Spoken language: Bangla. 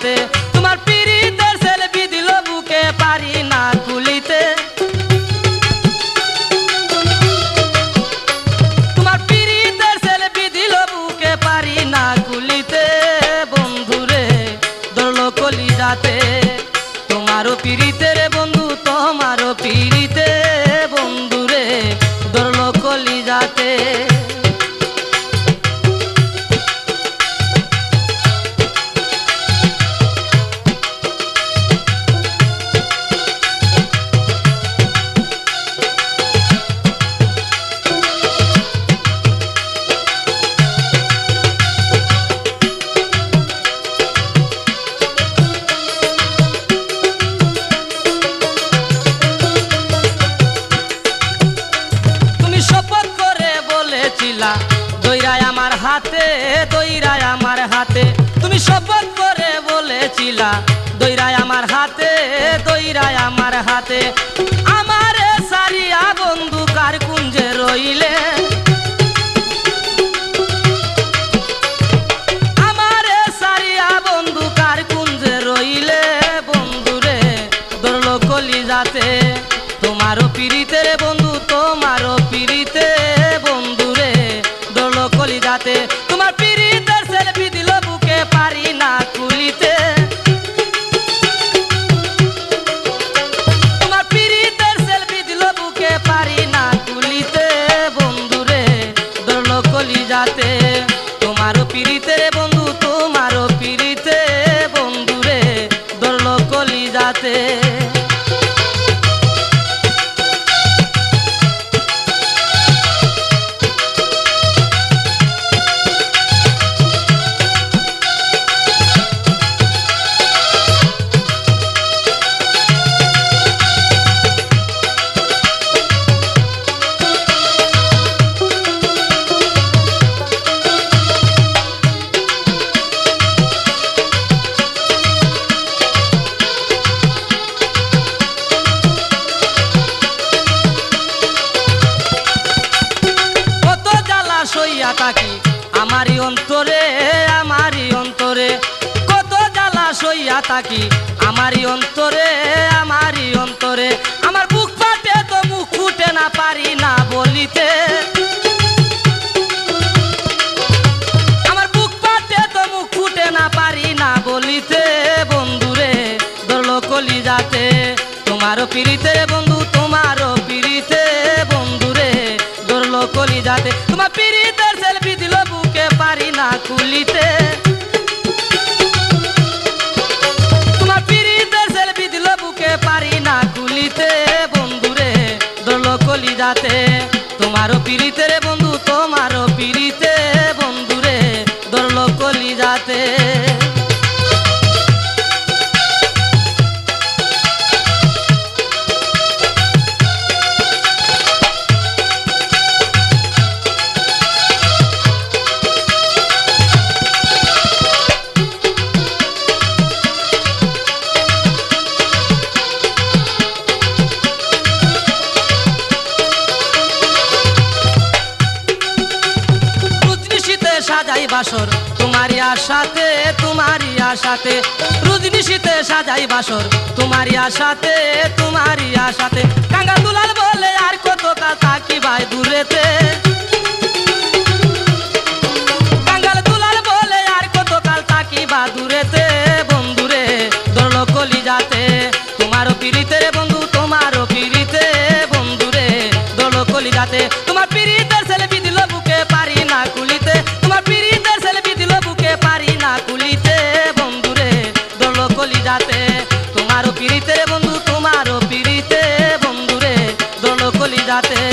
মাতে তোমার পিড়িতে সেলফি দিল বুকে পারি না কুলিতে তোমার পিড়িতে সেলফি দিল বুকে পারি না কুলিতে বন্ধুরে, ধরল কলিজাতে। তোমারও পিড়িতে রে বন্ধু, তোমারও পিড়িতে। বন্ধুরে, ধরল কলিজাতে। হাতে, দইরায় আমার হাতে। তুমি শপথ করে বলেছিলা, দইরায় আমার হাতে, দইরায় আমার হাতে। আমারে সারিয়া বন্ধু, কার কুঞ্জে রইলে? আমারে জ্বালা সইয়া থাকি আমারই অন্তরে আমারই অন্তরে কত জ্বালা সইয়া থাকি। আমারই অন্তরে আমারই অন্তরে আমার বুক ফাটে তো মুখ ফুটে না পারি না বলিতে। আমার বুক ফাটে তো মুখ ফুটে না পারি না বলিতে। বন্ধুরে, ধরলো কলি যাতে তোমারও পিড়িতে, বন্ধু, তোমারও পিড়িতে। বন্ধুরে, ধরলো কলি যাতে তোমার পিড়িতের না সাজাই বাসর। তোমারই আশাতে তোমারই আশাতে। রুদ্রিশীতে সাজাই বাসর। তোমারই আশাতে তোমারই আশাতে। কাঙ্গা দুলাল বলে আর কত কথা কি ভাই দূরেতে। কাঙ্গাল দুলাল বলে আর কত কাল তাকি বা দূরেতে। তোমারও